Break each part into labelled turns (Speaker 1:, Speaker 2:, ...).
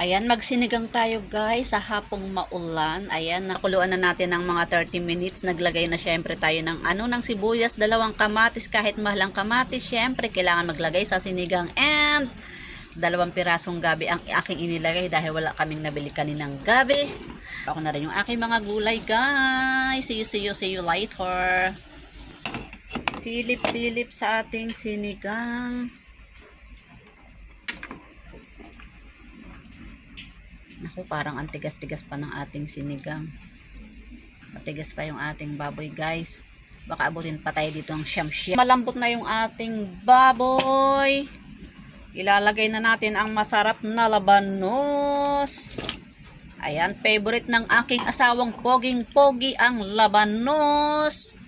Speaker 1: Ayan, magsinigang tayo guys sa hapong maulan. Ayan, nakuluan na natin ng mga 30 minutes. Naglagay na syempre tayo ng ano ng sibuyas, dalawang kamatis. Kahit mahalang kamatis, syempre kailangan maglagay sa sinigang. And dalawang pirasong gabi ang aking inilagay dahil wala kaming nabili kaninang gabi. Ako na rin yung aking mga gulay guys. See you, see you, see you later. Silip-silip sa ating sinigang. Naku, parang ang tigas-tigas pa ng ating sinigang. Matigas pa yung ating baboy, guys. Baka abutin pa tayo dito ang siyam-siyam. Malambot na yung ating baboy. Ilalagay na natin ang masarap na labanos. Ayan, favorite ng aking asawang poging-pogi ang labanos.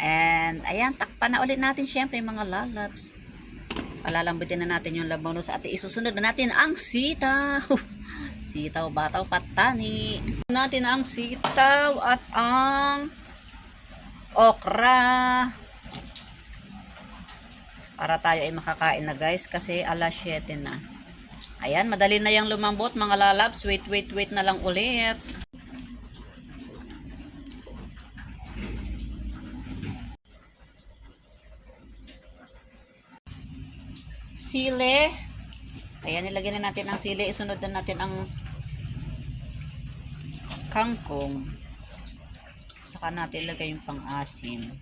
Speaker 1: And, ayan, takpan na ulit natin syempre mga lalabs. Palalambutin na natin yung labanos at isusunod na natin ang sitaw. sitaw, bataw, patani. Natin ang sitaw at ang okra. Para tayo ay makakain na guys kasi alas 7 na. Ayan, madali na yung lumambot mga lalabs. Wait, wait, wait na lang ulit. Sili. Ayan, nilagyan na natin ang sili. Isunod na natin ang kangkong. Saka natin ilagay yung pang-asim.